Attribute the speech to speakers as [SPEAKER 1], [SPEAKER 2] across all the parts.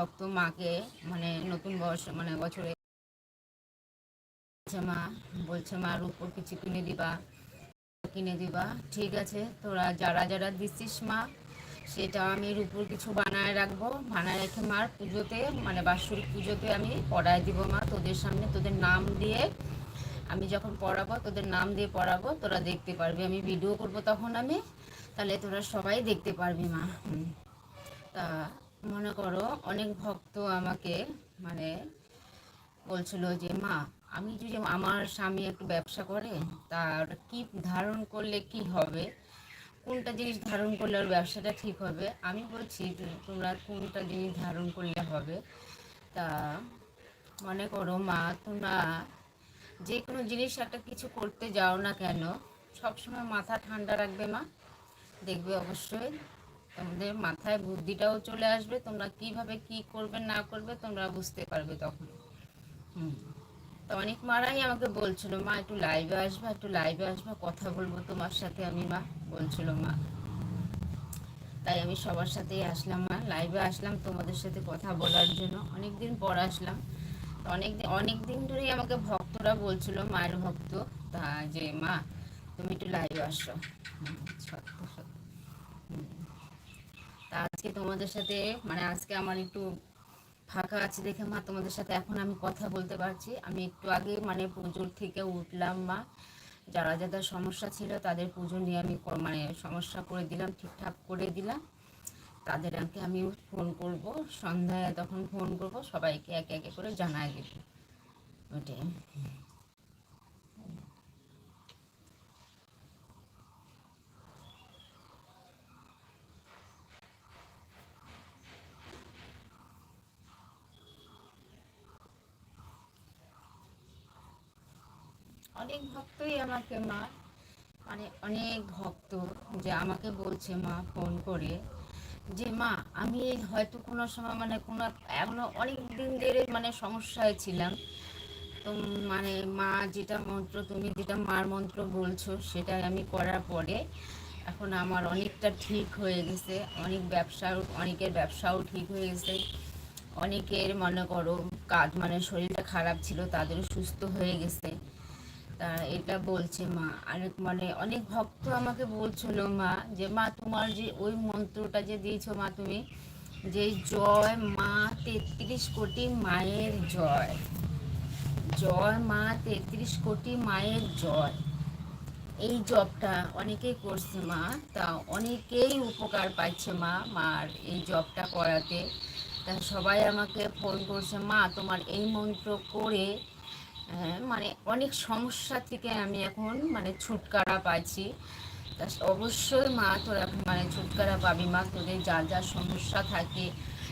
[SPEAKER 1] ভক্ত মাকে মানে নতুন বর্ষ মানে বছরে মা, বলছে মা, রূপোর কিছু কিনে দিবা কিনে দিবা। ঠিক আছে, তোরা যারা যারা দিচ্ছিস মা, সেটা আমি রূপোর কিছু বানায় রাখব। বানায় রেখে মার পুজোতে মানে বাৎসরিক পুজোতে আমি পড়ায় দিব মা। তোদের সামনে তোদের নাম দিয়ে আমি যখন পড়াবো, তোদের নাম দিয়ে পড়াবো, তোরা দেখতে পারবি। আমি ভিডিও করব তখন আমি, তাহলে তোরা সবাই দেখতে পারবি মা। তা মনে করো অনেক ভক্ত আমাকে মানে বলছিল যে, মা, আমি যদি আমার স্বামী একটু ব্যবসা করে, তার কি ধারণ করলে কি হবে? কোনটা জিনিস ধারণ করলে ওর ব্যবসাটা ঠিক হবে? আমি বলছি তোমরা কোনটা জিনিস ধারণ করলে হবে? তা মনে করো, মা, তোমরা যে কোনো জিনিস একটা কিছু করতে যাও না কেন, সবসময় মাথা ঠান্ডা রাখবে মা, দেখবে অবশ্যই তোমাদের মাথায় বুদ্ধিটাও চলে আসবে, তোমরা কীভাবে কি করবে, না করবে, তোমরা বুঝতে পারবে তখন। হুম। তো অনেক মারাই আমাকে বলছিল, মা, একটু লাইভে আসবা, একটু লাইভে আসবা, কথা বলব তোমার সাথে। আমি, মা, বলছিল, মা। তাই আমি সবার সাথেই আসলাম, মা। লাইভে আসলাম তোমাদের সাথে কথা বলার জন্য। অনেক দিন পর আসলাম। অনেক দিন অনেক দিন ধরেই আমাকে ভক্তরা বলছিল, মায়ের ভক্ত। তা যে, মা, তুমি একটু লাইভে আসো হুম, সত্য সত্য হুম। তা আজকে তোমাদের সাথে মানে আজকে আমার একটু ফাঁকা আছে দেখে মা, তোমাদের সাথে এখন আমি কথা বলতে পারছি। আমি একটু আগে মানে পুজোর থেকে উঠলাম মা, যারা যাদের সমস্যা ছিল তাদের পুজো নিয়ে আমি মানে সমস্যা করে দিলাম, ঠিকঠাক করে দিলাম। তাদেরকে আমি ফোন করব, সন্ধ্যায় তখন ফোন করব, সবাইকে একে একে করে জানাই দেব। ওটাই অনেক ভক্তই আমাকে মা মানে অনেক ভক্ত যে আমাকে বলছে, মা, ফোন করে। যে, মা, আমি হয়তো কোনো সময় মানে কোনো এখনও অনেক দিন ধরে মানে সমস্যায় ছিলাম। তো মানে মা যেটা মন্ত্র, তুমি যেটা মার মন্ত্র বলছো, সেটাই আমি করার পরে এখন আমার অনেকটা ঠিক হয়ে গেছে। অনেক ব্যবসাও, অনেকের ব্যবসাও ঠিক হয়ে গেছে। অনেকের মনে করো কাজ মানে শরীরটা খারাপ ছিল, তাদেরও সুস্থ হয়ে গেছে। তা এটা বলছে মা। আরেক মানে অনেক ভক্ত আমাকে বলছিল মা, যে মা, তোমার যে ওই মন্ত্রটা যে দিয়েছ মা তুমি, যে জয় মা তেত্রিশ কোটি মায়ের জয়। জয় মা তেত্রিশ কোটি মায়ের জয়। এই জবটা অনেকেই করছে মা, তা অনেকেই উপকার পাচ্ছে মা মার এই জবটা করাতে। তা সবাই আমাকে ফোন করছে, মা, তোমার এই মন্ত্র করে মানে অনেক সমস্যা থেকে আমি এখন মানে ছুটকারা পাইছি অবশ্যই মা তোর মানে ছুটকারা পাবি মা, তোদের যা যা সমস্যা থাকে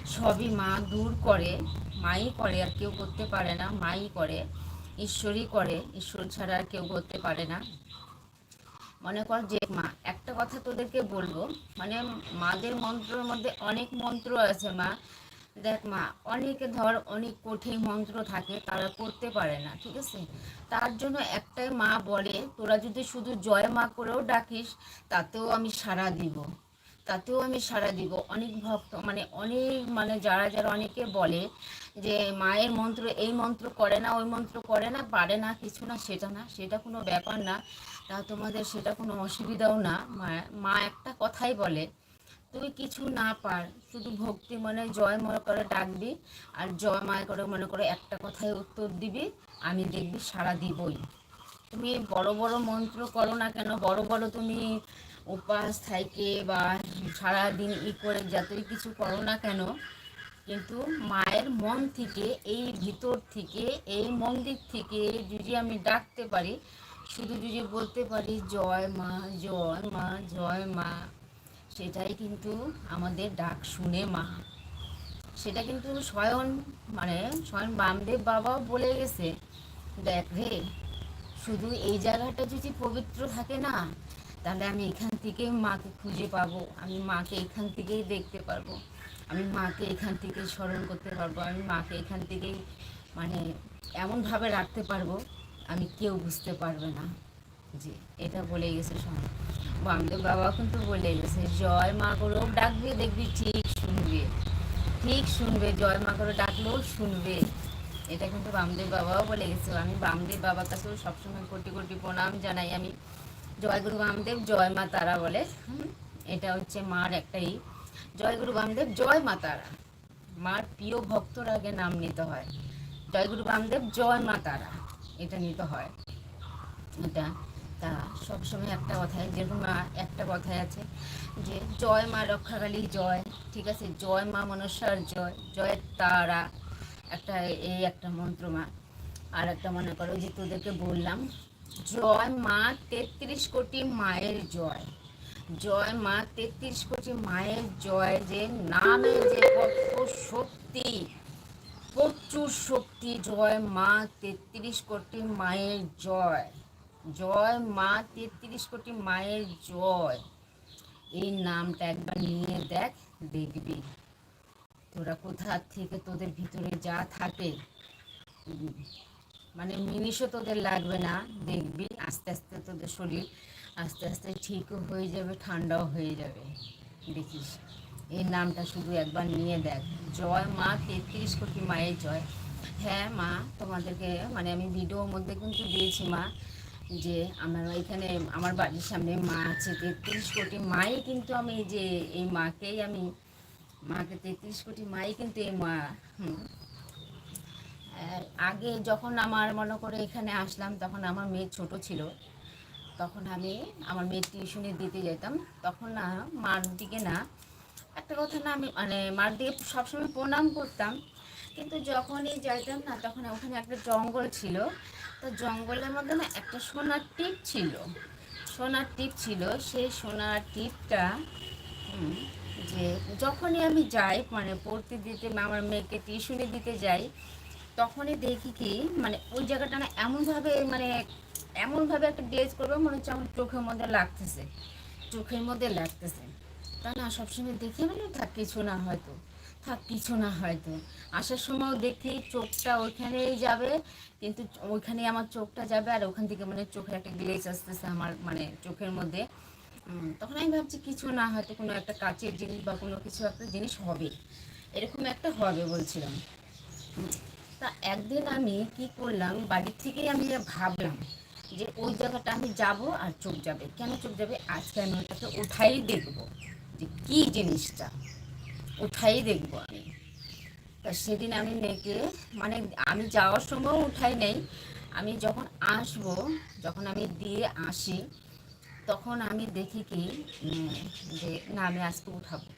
[SPEAKER 1] সবই মা দূর করে। মাই করে আর কেউ করতে পারে না, মাই করে, ঈশ্বরই করে, ঈশ্বর ছাড়া আর কেউ করতে পারে না। মনে কর যে মা, একটা কথা তোদেরকে বলব মানে মাদের মন্ত্রের মধ্যে অনেক মন্ত্র আছে মা দেখ মা, অনেকে ধর অনেক কঠিন মন্ত্র থাকে, তারা করতে পারে না, ঠিক আছে? তার জন্য একটাই মা বলে, তোরা যদি শুধু জয় মা করেও ডাকিস, তাতেও আমি সাড়া দিব। তাতেও আমি সাড়া দিব। অনেক ভক্ত মানে অনেক মানে যারা যারা অনেকে বলে যে, মায়ের মন্ত্র এই মন্ত্র করে না, ওই মন্ত্র করে না, পারে না, কিছু না, সেটা না, সেটা কোনো ব্যাপার না। তা তোমাদের সেটা কোনো অসুবিধাও না। মা- একটা কথাই বলে তুই কিছু না পার, শুধু ভক্তি মনে, জয় মনে করে ডাকবি আর জয় মায় করে মনে করে একটা কথায় উত্তর দিবি, আমি দেখবি সারা দিবই। তুমি বড় বড় মন্ত্র করো না কেন? বড় বড় তুমি উপাস থাকে বা সারাদিন ই করে যতই কিছু করো না কেন, কিন্তু মায়ের মন থেকে, এই ভিতর থেকে, এই মন্দির থেকে যদি আমি ডাকতে পারি, শুধু যদি বলতে পারি, জয় মা জয় মা জয় মা সেটাই কিন্তু আমাদের ডাক শুনে মা। সেটা কিন্তু স্বয়ং মানে স্বয়ং বামদেব বাবাও বলে গেছে, দেখ রে, শুধু এই জায়গাটা যদি পবিত্র থাকে না, তাহলে আমি এখান থেকেই মাকে খুঁজে পাবো, আমি মাকে এখান থেকেই দেখতে পারব, আমি মাকে এখান থেকে স্মরণ করতে পারব, আমি মাকে এখান থেকেই মানে এমনভাবে রাখতে পারব, আমি কেউ বুঝতে পারবে না। যে এটা বলে গেছে স্বয়ং। বামদেব বাবা কিন্তু বলে গেছে জয় মা করেও ডাকবি, দেখবি ঠিক শুনবি। ঠিক শুনবে, জয় মা করে, ডাকলেও শুনবে। এটা কিন্তু বামদেব বাবাও বলে গেছে। আমি বামদেব বাবার কাছেও সবসময় কোটি কোটি প্রণাম জানাই। আমি জয় গুরু বামদেব, জয় মা তারা বলে। এটা হচ্ছে মার একটাই জয় গুরু বামদেব, জয় মা তারা। মার প্রিয় ভক্তর আগে নাম নিতে হয়। জয় গুরু বামদেব, জয় মা তারা। এটা নিতে হয়। এটা তা সবসময় একটা কথায় যেরকম একটা কথায় আছে যে, জয় মা রক্ষাকালী জয়, ঠিক আছে? জয় মা মনসার জয় জয় তারা, একটা এই একটা মন্ত্র মা। আর একটা মনে করো যে, তোদেরকে বললাম, জয় মা তেত্রিশ কোটি মায়ের জয়। জয় মা তেত্রিশ কোটি মায়ের জয় যে নামে যে কত শক্তি, প্রচুর শক্তি, জয় মা তেত্রিশ কোটি মায়ের জয়। জয় মা, তেত্রিশ কোটি মায়ের জয়। এই নামটা একবার নিয়ে দেখ, দেখবি। তোরা কোথা থেকে তোদের ভিতরে যা থাকে মানে মিনিশও তোদের লাগবে না, দেখবি। আস্তে আস্তে তোদের শরীর আস্তে আস্তে ঠিকও হয়ে যাবে, ঠান্ডাও হয়ে যাবে। দেখিস, এই নামটা শুধু একবার নিয়ে দেখ। জয় মা, তেত্রিশ কোটি মায়ের জয়। হ্যাঁ মা, তোমাদেরকে মানে আমি ভিডিওর মধ্যে কিন্তু দিয়েছি মা। যে আমার এখানে, আমার বাড়ির সামনে মা আছে, তেত্রিশ কোটি মাই কিন্তু আমি যে, এই মাকেই আমি, মাকে তেত্রিশ কোটি মাই কিন্তু এই মা আগে যখন আমার মনে করে এখানে আসলাম, তখন আমার মেয়ে ছোট ছিল। তখন আমি আমার মেয়ের টিউশনে দিতে যেতাম। তখন না, মার দিকে না, একটা কথা না আমি মানে মার দিকে সবসময় প্রণাম করতাম। কিন্তু যখনই যাইতাম না, তখন ওখানে একটা জঙ্গল ছিল। তো জঙ্গলের মধ্যে না একটা সোনার টিপ ছিল। সোনার টিপ ছিল, সেই সোনার টিপটা যে যখনই আমি যাই মানে পড়তে দিতে, আমার মেয়েকে টিউশনে দিতে যাই, তখনই দেখি কি মানে ওই জায়গাটা না এমনভাবে মানে এমনভাবে একটা ড্রেস করবে, মনে হচ্ছে আমার চোখের মধ্যে লাগতেছে, চোখের মধ্যে লাগতেছে। তা না, সবসময় দেখি মানে থাক, কিছু না হয়তো। থাক কিছু না হয়তো। আসার সময়ও দেখি চোখটা ওইখানেই যাবে, কিন্তু ওইখানেই আমার চোখটা যাবে আর ওখান থেকে মানে চোখের একটা গ্লেজ আসতেছে আমার মানে চোখের মধ্যে। তখন আমি ভাবছি কিছু না হয়তো কোনো একটা কাচের জিনিস বা কোনো কিছু একটা জিনিস হবে। এরকম একটা হবে বলছিলাম। তা একদিন আমি কি করলাম, বাড়ির থেকেই আমি ভাবলাম যে ওই জায়গাটা আমি যাব আর চোখ যাবে। কেন চোখ যাবে? আজকে আমি ওটাকে উঠাই দেখব যে কী জিনিসটা। উঠাই দেখব আমি। তা সেদিন আমি মেয়েকে মানে আমি যাওয়ার সময় উঠাই নেই। আমি যখন আসব, যখন আমি দিয়ে আসি, তখন আমি দেখি কি যে না, আমি আজকে উঠাবো।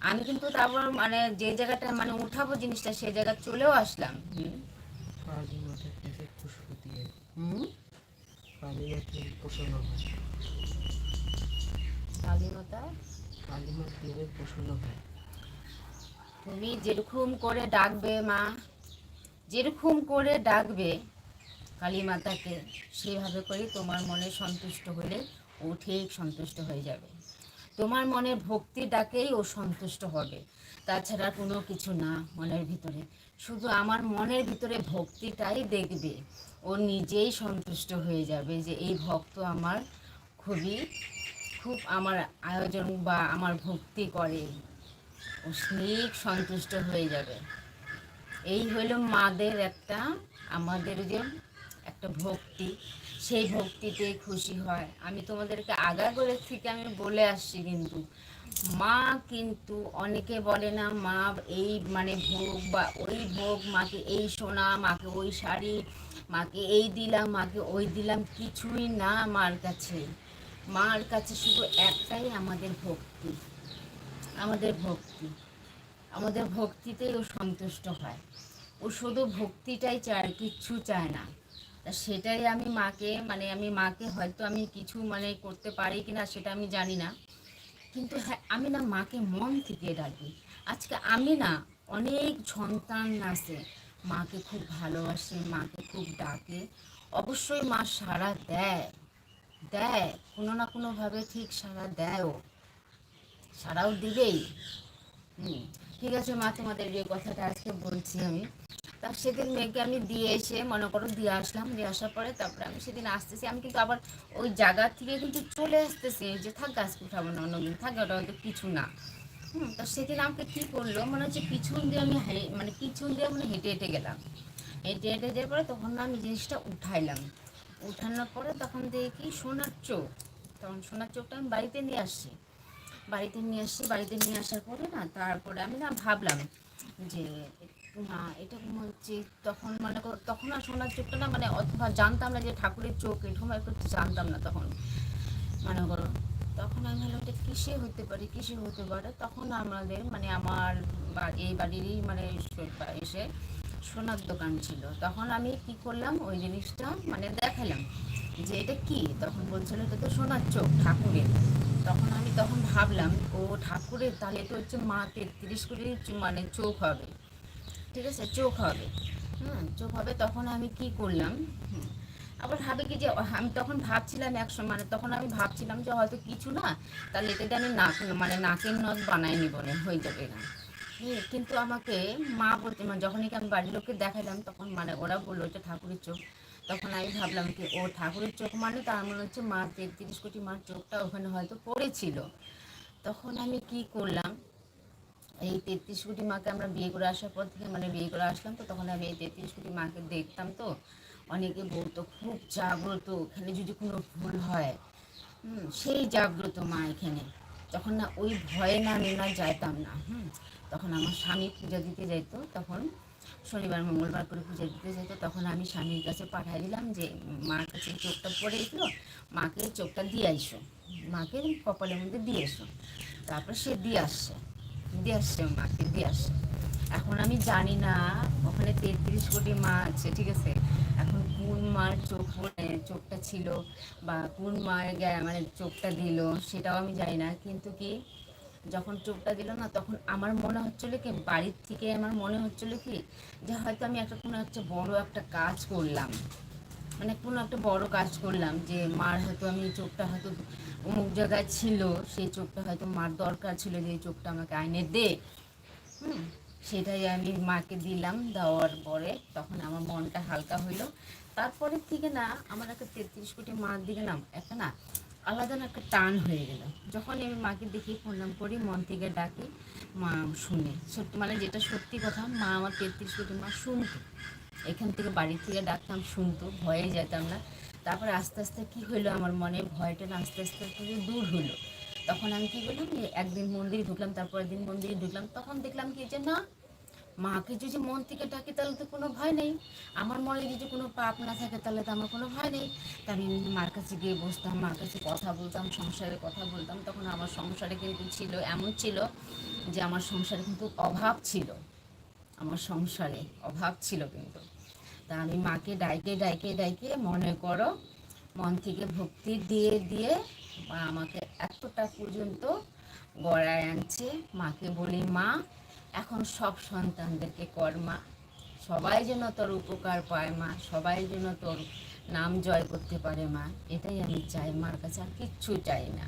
[SPEAKER 1] আমি কিন্তু তারপর মানে যে জায়গাটা মানে উঠাবো জিনিসটা সেই জায়গা চলেও আসলাম। হুম।
[SPEAKER 2] কালী মাতার কাছে পুষ্প দিয়ে
[SPEAKER 1] হুম
[SPEAKER 2] কালী মাতার প্রসন্ন হয়
[SPEAKER 1] স্বাধীনতা
[SPEAKER 2] কালী মা দেবে প্রসন্ন হয়
[SPEAKER 1] তুমি যেরকম করে ডাকবে, মা, যেরকম করে ডাকবে কালী মাতাকে সেভাবে করে তোমার মনে সন্তুষ্ট হলে ও ঠিক সন্তুষ্ট হয়ে যাবে। তোমার মনে ভক্তি ডাকেই ও সন্তুষ্ট হবে। তাছাড়া কোনো কিছু না মনের ভিতরে। শুধু আমার মনের ভিতরে ভক্তিটাই দেখবে। ও নিজেই সন্তুষ্ট হয়ে যাবে যে এই ভক্ত আমার খুবই, খুব আমার আয়োজন বা আমার ভক্তি করে। ও সন্তুষ্ট হয়ে যাবে। এই হলো মাদের একটা, আমাদের যে একটা ভক্তি। সেই ভক্তিতে খুশি হয়। আমি তোমাদেরকে আগা করে থেকে আমি বলে আসছি কিন্তু। মা কিন্তু অনেকে বলে না, মা এই মানে ভোগ বা ওই ভোগ, মাকে এই সোনা, মাকে ওই শাড়ি, মাকে এই দিলাম, মাকে ওই দিলাম, কিছুই না মার কাছে। মার কাছে শুধু একটাই আমাদের ভক্তি। আমাদের ভক্তি। আমাদের ভক্তিতেই ও সন্তুষ্ট হয়। ও শুধু ভক্তিটাই চায়, কিচ্ছু চায় না। তা সেটাই আমি মাকে মানে আমি মাকে হয়তো আমি কিছু মানে করতে পারি কি না সেটা আমি জানি না। কিন্তু হ্যাঁ আমি না মাকে মন থেকে ডাকি। আজকে আমি না অনেক সন্তান আছে, মাকে খুব ভালোবাসে, মাকে খুব ডাকে। অবশ্যই মা সাড়া দেয় দেয়। কোনো না কোনোভাবে ঠিক সাড়া দেয়ও। সাড়াও দিবেই। হুম, ঠিক আছে মা তোমাদের যে কথাটা আজকে বলছি আমি। তা সেদিন মেয়েকে আমি দিয়ে এসে মনে করো দিয়ে আসলাম দিয়ে আসার পরে তারপরে আমি সেদিন আসতেছি। আমি কিন্তু আবার ওই জায়গা থেকে কিন্তু চলে আসতেছি যে থাক গাছ উঠাবো না অন্যদিন থাক ওটা হয়তো কিছু না। হুম তো সেদিন আমাকে কী করল মনে হচ্ছে পিছন দিয়ে আমি মানে পিছন দিয়ে মানে হেঁটে হেঁটে গেলাম। হেঁটে হেঁটে যাওয়ার পরে তখন আমি জিনিসটা উঠাইলাম। উঠানোর পরে তখন দেখি সোনার চোখ। তখন সোনার চোখটা আমি বাড়িতে নিয়ে আসছি। বাড়িতে নিয়ে আসছি বাড়িতে নিয়ে আসার পরে না তারপরে আমি না ভাবলাম যে না এটা হচ্ছে তখন মানে তখন আর সোনার চোখটা না মানে অথবা জানতাম না যে ঠাকুরের চোখ এরকম একটু জানতাম না তখন। মনে করো, তখন আমি ভাবলাম এটা কিসে হতে পারে, কিসে হতে পারে? তখন আমাদের মানে আমার এই বাড়িরই মানে এসে সোনার দোকান ছিল। তখন আমি কি করলাম, ওই জিনিসটা মানে দেখালাম যে এটা কি? তখন বলছিল এটা তো সোনার চোখ ঠাকুরের। তখন আমি তখন ভাবলাম, ও ঠাকুরের, তাহলে তো হচ্ছে মা তেত্রিশ কোটি মানে চোখ হবে। ঠিক আছে, চোখ হবে। হুম, চোখ হবে। তখন আমি কি করলাম? আবার ভাবে কি যে, আমি তখন ভাবছিলাম একসময় মানে তখন আমি ভাবছিলাম যে হয়তো কিছু না, তাহলে এটা দিয়ে আমি নাক মানে নাকের নথ বানাই নিব না হয়ে যাবে না কিন্তু আমাকে মা বলতে মানে যখনই আমি বাড়ির লোককে দেখালাম তখন মানে ওরা বলল যে ঠাকুরের চোখ তখন আমি ভাবলাম কি ও ঠাকুরের চোখ মানে তার মনে হচ্ছে মা তেত্রিশ কোটি মার চোখটা ওখানে হয়তো পড়েছিল। তখন আমি কি করলাম এই তেত্রিশ কোটি মাকে আমরা বিয়ে করে আসার পর থেকে মানে বিয়ে করে আসলাম তো তখন আমি এই তেত্রিশ কোটি মাকে দেখতাম তো অনেকে বলতো খুব জাগ্রত এখানে যদি কোনো ভুল হয় হুম, সেই জাগ্রত মা এখানে। তখন না ওই ভয়ে না আমি না যাইতাম না হুম। তখন আমার স্বামী পূজা দিতে যাইতো তখন শনিবার, মঙ্গলবার করে পূজা দিতে যেত। তখন আমি স্বামীর কাছে পাঠিয়ে দিলাম যে, মার কাছে চোখটা পড়ে গেছিল মাকে চোখটা দিয়ে আইসো মাকে কপালের মধ্যে দিয়ে এসো। তারপর সে দিয়ে আসছে। দিয়ে আসছে মাকে, দিয়ে আসছে। এখন আমি জানি না, ওখানে তেত্রিশ কোটি মা আছে, ঠিক আছে? এখন কোন মার চোখ চোখটা ছিল বা কোন মায়ের গায়ে মানে চোখটা দিল, সেটাও আমি জানি না। কিন্তু কি যখন চোখটা দিল না, তখন আমার মনে হচ্ছিল কি, বাড়ির থেকে আমার মনে হচ্ছিল কি, যে হয়তো আমি একটা কোনো একটা বড় একটা কাজ করলাম। মানে কোনো একটা বড় কাজ করলাম যে মার হয়তো আমি চোখটা হয়তো অমুক জায়গায় ছিল, সেই চোখটা হয়তো মার দরকার ছিল যে এই চোখটা আমাকে আইনে দে। হুম, সেটাই আমি মাকে দিলাম দেওয়ার পরে তখন আমার মনটা হালকা হইল। তারপরে থেকে না, আমার একটা তেত্রিশ কোটি মার না, একটা না আলাদা না একটা টান হয়ে গেল। যখন আমি মাকে দেখি প্রণাম করি, মন থেকে ডাকি, মা, শুনে। সত্যি মানে যেটা সত্যি কথা, মা আমার তেত্রিশ কোটি মা শুনতো। এখান থেকে বাড়ি থেকে ডাকতাম, শুনতো, ভয়ে যেতাম না। তারপরে আস্তে আস্তে কি হলো আমার মনে, ভয়টা আস্তে আস্তে আস্তে দূর হলো তখন আমি কী করলাম একদিন মন্দিরে ঢুকলাম, তারপরের দিন মন্দিরে ঢুকলাম, তখন দেখলাম কি যে না মাকে যদি মন থেকে ডাকি, তাহলে তো কোনো ভয় নেই। আমার মনে যদি কোনো পাপ না থাকে, তাহলে তো আমার কোনো ভয় নেই। তা আমি মার কাছে গিয়ে বসতাম, মার কাছে কথা বলতাম সংসারে কথা বলতাম। তখন আমার সংসারে কিন্তু ছিল, এমন ছিল যে আমার সংসারে কিন্তু অভাব ছিল। আমার সংসারে অভাব ছিল কিন্তু। তা আমি মাকে ডাইকে ডাইকে ডাইকে মনে করো, মন থেকে ভক্তি দিয়ে দিয়ে মা আমাকে এতটা পর্যন্ত গড়ায় আনছে। মাকে বলি, মা এখন সব সন্তানদেরকে কর মা সবাই যেন তোর উপকার পায় মা, সবাই যেন তোর নাম জয় করতে পারে মা, এটাই আমি চাই মার কাছে, আর কিচ্ছু চাই না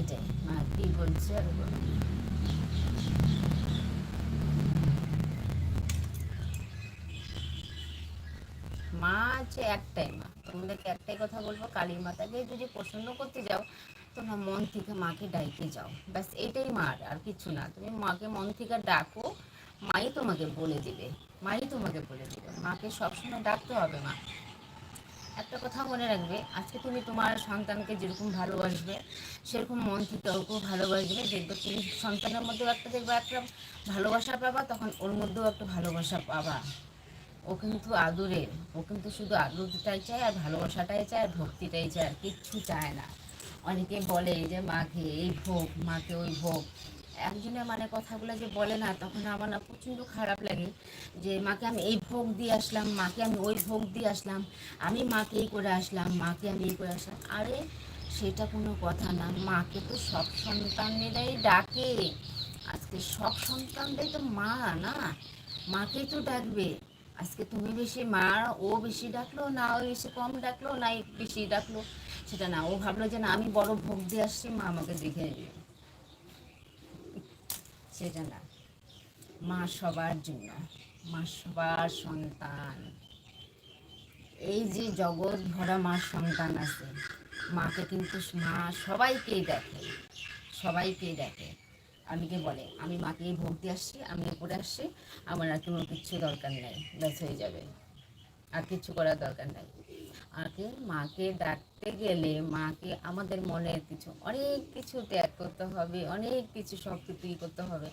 [SPEAKER 1] এটাই মা কি বলছে আর। মা আছে একটাই মা, তোমাদেরকে একটাই কথা বলব কালী মাতাকে যদি প্রসন্ন করতে যাও তোমরা মন থেকে মাকে ডাইতে যাও। ব্যাস, এটাই মার, আর কিছু না। তুমি মাকে মন থেকে ডাকো, মাই তোমাকে বলে দিবে। মাই তোমাকে বলে দিবে। মাকে সবসময় ডাকতে হবে, মা। একটা কথা মনে রাখবে, আজকে তুমি তোমার সন্তানকে যেরকম ভালোবাসবে, সেরকম মন থেকে ওকেও ভালোবাসবে। দেখবে তুমি সন্তানের মধ্যেও একটা দেখবে একটা ভালোবাসা পাবা, তখন ওর মধ্যেও একটা ভালোবাসা পাবা। ও কিন্তু আদুরের, ও কিন্তু শুধু আদরটাই চায়, আর ভালোবাসাটাই চায়, আর ভক্তিটাই চায়, আর কিচ্ছু চায় না। অনেকে বলে যে, মাকে এই ভোগ, মাকে ওই ভোগ। একজনে মানে কথাগুলো যে বলে না, তখন আমার না প্রচণ্ড খারাপ লাগে যে, মাকে আমি এই ভোগ দিয়ে আসলাম, মাকে আমি ওই ভোগ দিয়ে আসলাম, আমি মাকে এই করে আসলাম, মাকে আমি এই করে আসলাম। আরে, সেটা কোনো কথা না। মাকে তো সব সন্তানেরাই ডাকে। আজকে সব সন্তানটাই তো মা, না? মাকেই তো ডাকবে। আজকে তুমি বেশি মা ও বেশি ডাকলো, না ও বেশি কম ডাকলো, না বেশি ডাকলো, সেটা না। ও ভাবলো যে না, আমি বড় ভোগ দিয়ে আসছি, মা আমাকে দেখে সেটা না। মা সবার জন্য, মা সবার সন্তান। এই যে জগৎ ভরা মার সন্তান আছে, মাকে কিন্তু মা সবাইকেই দেখে সবাইকেই দেখে। অনেকে বলে, আমি মাকে ভোগ দিয়ে আসছি, আমি উপরে আসছি, আমার আর কোনো কিচ্ছু দরকার নেই, ব্যাস হয়ে যাবে। আর কিছু করার দরকার নাই। আগে মাকে ডাকতে গেলে মাকে আমাদের মনের কিছু, অনেক কিছু ত্যাগ করতে হবে, অনেক কিছু সব কিছুই করতে হবে।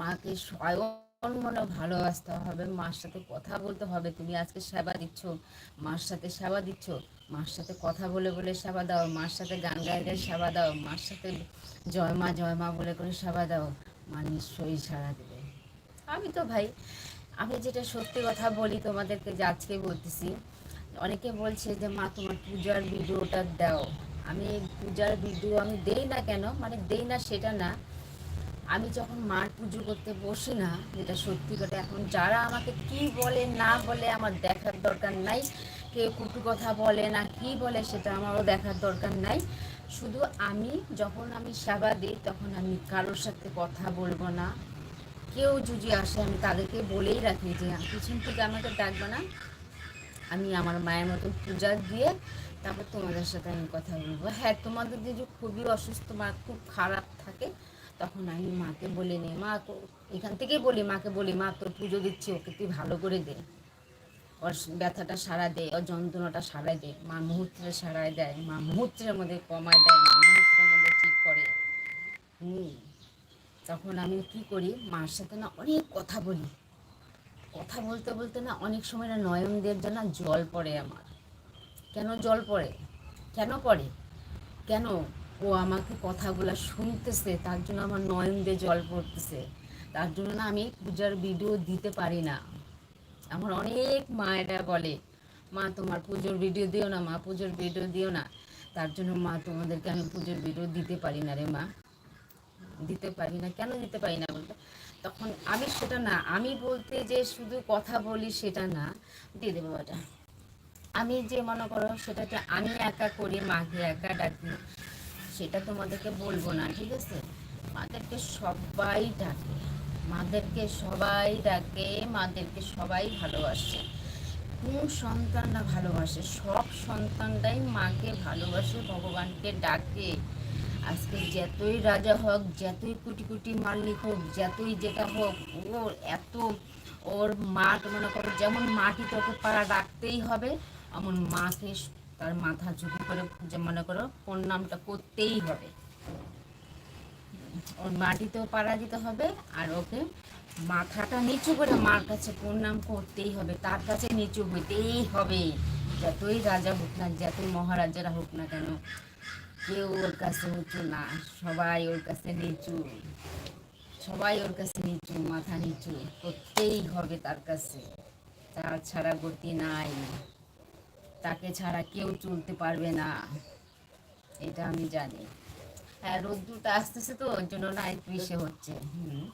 [SPEAKER 1] মাকে স্বয়ং মনে ভালোবাসতে হবে, মার সাথে কথা বলতে হবে, তুমি আজকে সেবা দিচ্ছ, মার সাথে সেবা দিচ্ছ মার সাথে কথা বলে বলে সেবা দাও, মার সাথে গান গায়ে গায়ে সেবা দাও, মার সাথে জয় মা জয় মা বলে করে সেবা দাও, মা নিশ্চয়ই সাড়া দেবে। আমি তো ভাই, আমি যেটা সত্যি কথা বলি তোমাদেরকে যে আজকে বলতেছি, অনেকে বলছে যে, মা, তোমার পূজার ভিডিওটা দাও। আমি পূজার ভিডিও আমি দেই না কেন? মানে দেই না সেটা না। আমি যখন মার পুজো করতে বসি না, যেটা সত্যি কথা, এখন যারা আমাকে কি বলে না বলে আমার দেখার দরকার নাই। কেউ কুটু কথা বলে না কি বলে সেটা আমারও দেখার দরকার নাই। শুধু আমি যখন আমি সেবা দিই তখন আমি কারোর সাথে কথা বলব না। কেউ যদি আসে আমি তাদেরকে বলেই রাখি যে পিছন থেকে আমাকে ডাকবে না। আমি আমার মায়ের মতন পূজা দিয়ে তারপর তোমাদের সাথে আমি কথা বলব। হ্যাঁ তোমাদের যদি খুবই অসুস্থ, মা খুব খারাপ থাকে, তখন আমি মাকে বলে নিই, মা, এখান থেকেই বলি, মাকে বলি, মা, তোর পুজো দিচ্ছি, ওকে তুই ভালো করে দে। ওর ব্যথাটা সারা দেয়, ওর যন্ত্রণাটা সারাই দেয়, মা মুহূর্তে সারাই দেয়, মা মুহূর্তের মধ্যে কমায় দেয়, মা মুহূর্তের মধ্যে ঠিক করে। হুম, তখন আমি কি করি, মার সাথে না অনেক কথা বলি। কথা বলতে বলতে না অনেক সময় না নয়নদের জন্য জল পড়ে আমার। কেন জল পড়ে? কেন পড়ে? কেন? ও আমাকে কথাগুলো শুনতেছে, তার জন্য আমার নয়নদে জল পড়তেছে। তার জন্য না আমি পূজার ভিডিও দিতে পারি না। আমার অনেক মায়েরা বলে, মা, তোমার পুজোর ভিডিও দিও না, মা, পুজোর ভিডিও দিও না। তার জন্য মা, তোমাদেরকে আমি পুজোর ভিডিও দিতে পারি না রে মা। দিতে পারি না, কেন দিতে পারি না বলতে? তখন আমি সেটা না, আমি বলতে যে শুধু কথা বলি সেটা না, দিয়ে দেবো ওটা আমি যে মনে করো সেটাকে আমি একা করি, মাকে একা ডাকি, সেটা তোমাদেরকে বলব না, ঠিক আছে? মাদেরকে সবাই ডাকে। মাদেরকে সবাই ডাকে, মাদেরকে সবাই ভালোবাসে। কোন সন্তানরা ভালোবাসে? সব সন্তানরাই মাকে ভালোবাসে, ভগবানকে ডাকে। আজকে যতই রাজা হোক, যতই কোটি কোটি মালিক হোক, যতই যেটা হোক, ওর এত, ওর মাঠ মনে করো, যেমন মাটি তোকে পাড়া রাখতেই হবে এমন মাকে তার মাথা ঝুঁকি করে যে মনে করো প্রণামটা করতেই হবে। ওর মাটিতেও পাড়া দিতে হবে আর ওকে মাথাটা নিচু করে মার কাছে প্রণাম করতেই হবে, তার কাছে নিচু হইতেই হবে। যতই রাজা হোক না যতই মহারাজারা হোক না কেন, কেউ ওর কাছে উঁচু না, সবাই ওর কাছে নিচু। সবাই ওর কাছে নিচু, মাথা নিচু করতেই হবে তার কাছে। তার ছাড়া গতি নাই। তাকে ছাড়া কেউ চলতে পারবে না। এটা আমি জানি। হ্যাঁ রোদ্দুরটা আসতেছে তো ওর জন্য না একটু ইসে হচ্ছে। হুম।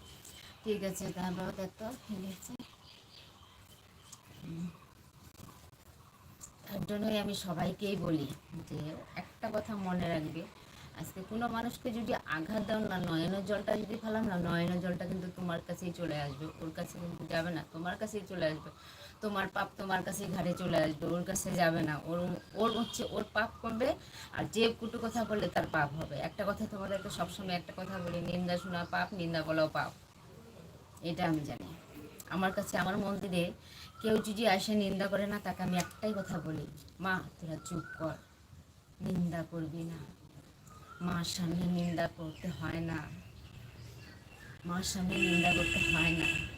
[SPEAKER 1] ঠিক আছে তারপর দেখতো হেলেছে তার জন্যই আমি সবাইকেই বলি যে একটা কথা মনে রাখবে আজকে কোনো মানুষকে যদি আঘাত দাও না নয়নের জলটা যদি ফেলাম না নয়নের জলটা কিন্তু তোমার কাছেই চলে আসবে ওর কাছে কিন্তু যাবে না তোমার কাছেই চলে আসবে। তোমার পাপ তোমার কাছেই ঘাড়ে চলে আসবে, ওর কাছে যাবে না। ওর ওর হচ্ছে, ওর পাপ করবে, আর যে কুটু কথা বললে তার পাপ হবে। একটা কথা তোমাদেরকে সবসময় একটা কথা বলি, নিন্দা শোনা পাপ, নিন্দা বলাও পাপ। এটা আমি জানি। আমার কাছে, আমার মন্দিরে কেউ যদি আসে, নিন্দা করে না, তাকে আমি একটাই কথা বলি, মা, তোরা চুপ কর, নিন্দা করবি না। মার সামনে নিন্দা করতে হয় না। মার সামনে নিন্দা করতে হয় না।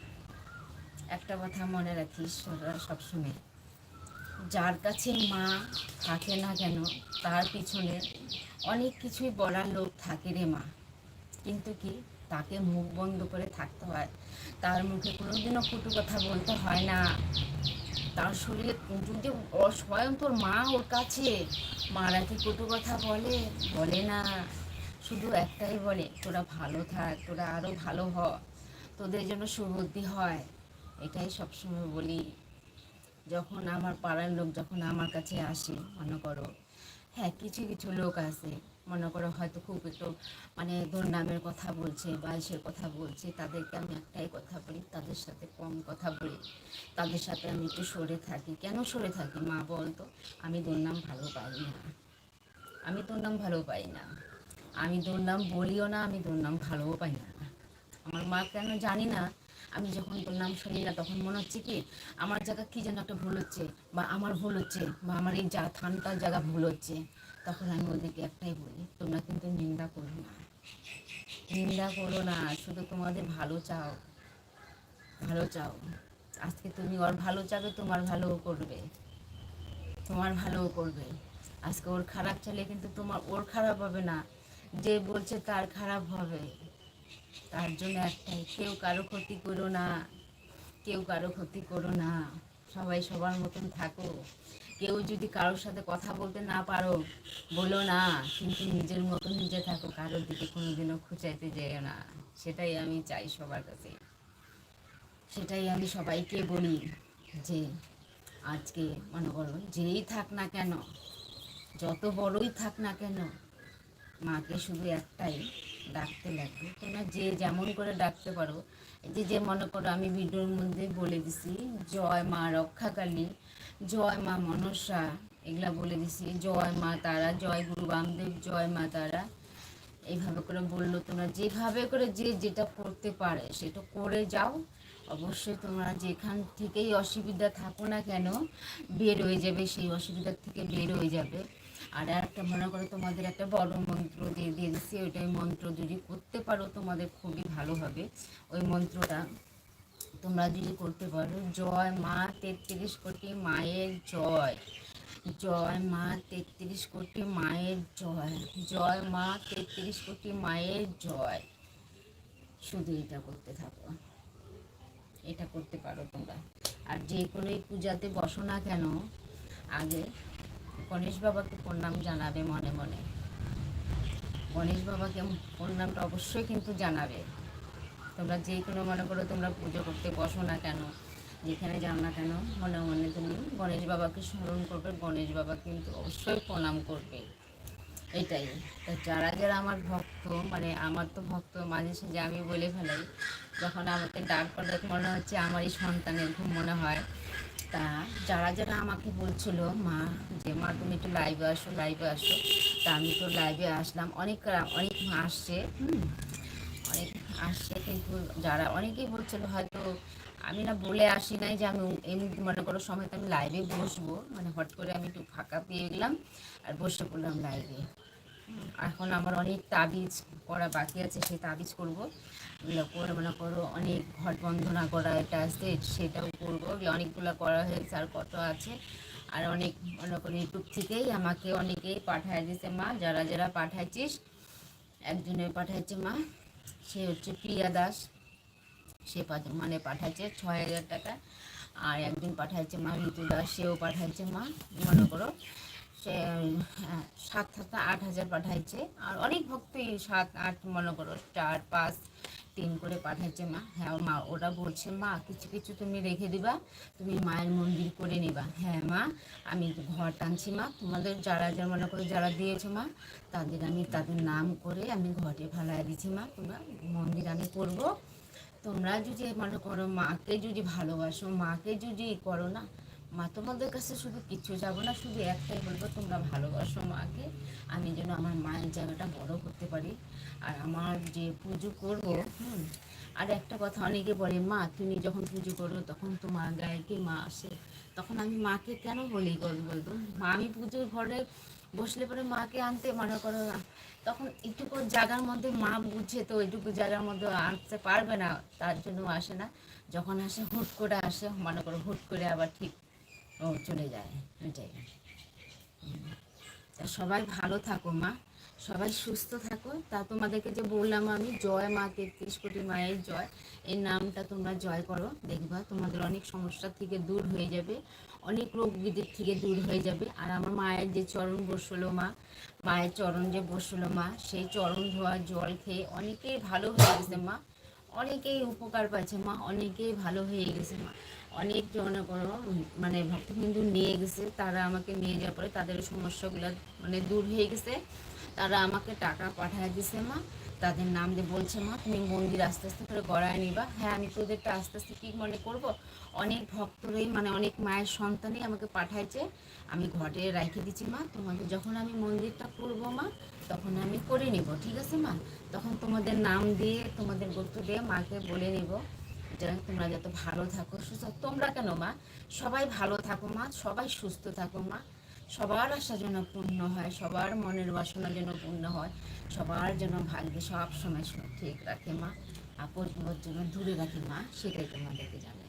[SPEAKER 1] একটা কথা মনে রাখিস সবসময়। যার কাছে মা থাকে না কেন, তার পিছনে অনেক কিছুই বলার লোক থাকে রে মা। কিন্তু কি, তাকে মুখ বন্ধ করে থাকতে হয়। তার মুখে কোনোদিনও কটু কথা বলতে হয় না। তার শরীরে যদি স্বয়ং তোর মা ওর কাছে, মারা কি কটু কথা বলে? বলে না। শুধু একটাই বলে, তোরা ভালো থাক, তোরা আরও ভালো হ। তোদের জন্য সুবুদ্ধি হয়। এটাই সবসময় বলি, যখন আমার পাড়ার লোক যখন আমার কাছে আসে, মনে করো হ্যাঁ কিছু কিছু লোক আছে, মনে করো হয়তো খুব একটু মানে দুর্নামের কথা বলছে বাইশের কথা বলছে, তাদেরকে আমি একটাই কথা বলি, তাদের সাথে কম কথা বলি, তাদের সাথে আমি একটু সরে থাকি। কেন সরে থাকি? মা, বলতো, আমি দুর্নাম ভালো পাই না। আমি দুর্নাম ভালো পাই না। আমি দুর্নাম বলিও না, আমি দুর্নাম ভালোও পাই না। আমার মা কেন জানি না আমি যখন দুর্নাম শুনি না, তখন মনে হচ্ছে কি আমার জায়গা কি যেন একটা ভুল হচ্ছে, বা আমার ভুল হচ্ছে, বা আমার এই যা থানটার জায়গা ভুল হচ্ছে। তখন আমি ওদেরকে একটাই বলি, তোমরা কিন্তু নিন্দা করো না। নিন্দা করো না, শুধু তোমাদের ভালো চাও। ভালো চাও। আজকে তুমি ওর ভালো চাবে, তোমার ভালোও করবে। তোমার ভালোও করবে। আজকে ওর খারাপ চাইলে কিন্তু তোমার, ওর খারাপ হবে না। যে বলছে তার খারাপ হবে। তার জন্য একটাই কেউ কারও ক্ষতি করো না, কেউ কারও ক্ষতি করো না, সবাই সবার মতন থাকো। কেউ যদি কারোর সাথে কথা বলতে না পারো, বলো না, কিন্তু নিজের মতন নিজে থাকো, কারোর দিকে কোনোদিনও খুঁচাইতে যেও না। সেটাই আমি চাই সবার কাছে। সেটাই আমি সবাইকে বলি যে, আজকে মনে করো যেই থাক না কেন, যত বড়ই থাক না কেন মাকে শুধু একটাই ডাকতে লাগবে। তোমরা যে যেমন করে ডাকতে পারো যে যে মনে করো আমি ভিডিওর মধ্যে বলে দিছি, জয় মা রক্ষাকালী, জয় মা মনসা, এগুলা বলে দিছি, জয় মা তারা, জয় গুরু বামদেব, জয় মা তারা, এইভাবে করে বলল তোমরা। যেভাবে করে যে যেটা করতে পারে সেটা করে যাও। অবশ্যই তোমরা যেখান থেকেই অসুবিধা থাকো না কেন, বের হয়ে যাবে, সেই অসুবিধার থেকে বের হয়ে যাবে। আর একটা, মনে করো তোমাদের একটা বড় মন্ত্র দিয়ে দিয়ে দিচ্ছি ওইটাই মন্ত্র যদি করতে পারো তোমাদের খুবই ভালো হবে। ওই মন্ত্রটা তোমরা যদি করতে পারো, জয় মা তেত্রিশ কোটি মায়ের জয়। জয় মা তেত্রিশ কোটি মায়ের জয়। জয় মা তেত্রিশ কোটি মায়ের জয়। শুধু এটা করতে থাকো। এটা করতে পারো তোমরা। আর যে কোনো পূজাতে বসো না কেন, আগে গণেশ বাবাকে প্রণাম জানাবে মনে মনে। গণেশ বাবাকে প্রণামটা অবশ্যই কিন্তু জানাবে। তোমরা যে কোনো মনে করো তোমরা পুজো করতে বসো না কেন? যেখানে যাও না কেন? মনে মনে তুমি গণেশ বাবাকে স্মরণ করবে, গণেশ বাবা কিন্তু অবশ্যই প্রণাম করবে। এটাই। তা যারা যারা আমার ভক্ত মানে আমার তো ভক্ত মাঝে সাঝে আমি বলে ফেলাই, যখন আমাকে ডাক পড়ে মনে হচ্ছে আমারই সন্তানের খুব মনে হয়। তা যারা যারা আমাকে বলছিল, মা, যে মা, তুমি একটু লাইভে আসো লাইভে আসো। তা আমি তো লাইভে আসলাম। অনেক অনেক মা আসছে অনেক আসছে, কিন্তু যারা অনেকেই বলছিল হয়তো আমি না বলে আসি নাই যে আমি এমনি মনে করো সময় আমি লাইভে বসবো। মানে হট করে আমি একটু ফাঁকা পেয়ে গেলাম আর বসে পড়লাম লাইভে এখন আমার অনেক তাবিজ করা বাকি আছে, সেই তাবিজ করব। করে মনে করো অনেক ঘট বন্ধনা করা এটা আছে, সেটাও করব। অনেকগুলো করা হয়েছে আর কত আছে। আর অনেক মনে করো ইউটিউব থেকেই আমাকে অনেকেই পাঠায় দিয়েছে মা, যারা যারা পাঠাইছিস, একজনের পাঠাইছে মা, সে হচ্ছে প্রিয়া দাস। সে মানে পাঠাচ্ছে ছয় হাজার টাকা। আর একজন পাঠাচ্ছে মা ঋতু দাস সেও পাঠাচ্ছে মা। মনে করো সে হ্যাঁ, সাত সাত আট হাজার পাঠাইছে আর অনেক ভক্তই সাত আট মনে করো চার পাঁচ তিন করে পাঠাচ্ছে মা। হ্যাঁ মা ওরা বলছে মা কিছু কিছু তুমি রেখে দিবা। তুমি মায়ের মন্দির করে নিবা। হ্যাঁ মা আমি ঘর টানছি মা। তোমাদের যারা যারা মনে করো যারা দিয়েছ মা তাদের আমি তাদের নাম করে আমি ঘরে ফেলাই দিচ্ছি মা। তোমরা মন্দির আমি করব। তোমরা যদি মনে করো মাকে যদি ভালোবাসো, মাকে যদি করো না, মা তোমাদের কাছে শুধু কিচ্ছু যাব না, শুধু একটাই বলব, তোমরা ভালোবাসো মাকে। আমি যেন আমার মায়ের জায়গাটা বড় করতে পারি। আর আমার যে পুজো করব, হুম, আর একটা কথা অনেকে বলে, মা, তুমি যখন পুজো করো তখন তোমার গায়ে কি মা আসে? তখন আমি মাকে কেন বলি বলব মা, আমি পুজোর ঘরে বসলে পরে মাকে আনতে মনে করো তখন এটুকু জায়গার মধ্যে মা বুঝে তো এটুকু জায়গার মধ্যে আনতে পারবে না, তার জন্য আসে না। যখন আসে, হুট করে আসে, মনে করো হুট করে আবার ঠিক চলে যায় এটাই সবাই ভালো থাকো মা। সবাই সুস্থ থাকো। তা তোমাদেরকে যে বললাম আমি জয় মা তেত্রিশ কোটি মায়ের জয়। এই নামটা তোমরা জয় করো দেখবা তোমাদের অনেক সমস্যা থেকে দূর হয়ে যাবে অনেক রোগ বিদের থেকে দূর হয়ে যাবে। আর আমার মায়ের যে চরণ বসল মা মায়ের চরণ যে বসল মা সেই চরণ ধোয়া জল খেয়ে অনেকেই ভালো হয়ে গেছে মা। অনেকেই উপকার পাচ্ছে মা অনেকেই ভালো হয়ে গেছে মা। অনেক করো উম, মানে ভক্তবিন্দু নিয়ে গেছে তারা আমাকে নিয়ে যাওয়ার পরে তাদের সমস্যাগুলো মানে দূর হয়ে গেছে। তারা আমাকে টাকা পাঠিয়ে দিছে মা। তাদের নাম দিয়ে বলছে মা, তুমি মন্দির আস্তে আস্তে করে গড়ায় নিবা। হ্যাঁ আমি তোদেরটা আস্তে আস্তে কী মনে করব? অনেক ভক্তরাই মানে অনেক মায়ের সন্তানই আমাকে পাঠাইছে। আমি ঘরে রেখে দিচ্ছি মা, তোমাদের যখন আমি মন্দিরটা করব মা, তখন আমি করে নিব, ঠিক আছে মা? তখন তোমাদের নাম দিয়ে, তোমাদের গোত্র দিয়ে মাকে বলে নিব যে, তোমরা যত ভালো থাকো, সুস্থ তোমরা কেন মা? সবাই ভালো থাকো মা, সবাই সুস্থ থাকো মা। সবার আশা যেন পূর্ণ হয়, সবার মনের বাসনা যেন পূর্ণ হয়, সবার যেন ভাগ্যে সব সময় ঠিক রাখে মা। আপদ বিপদ যেন দূরে রাখে মা, সেটাই তোমাদেরকে জানাই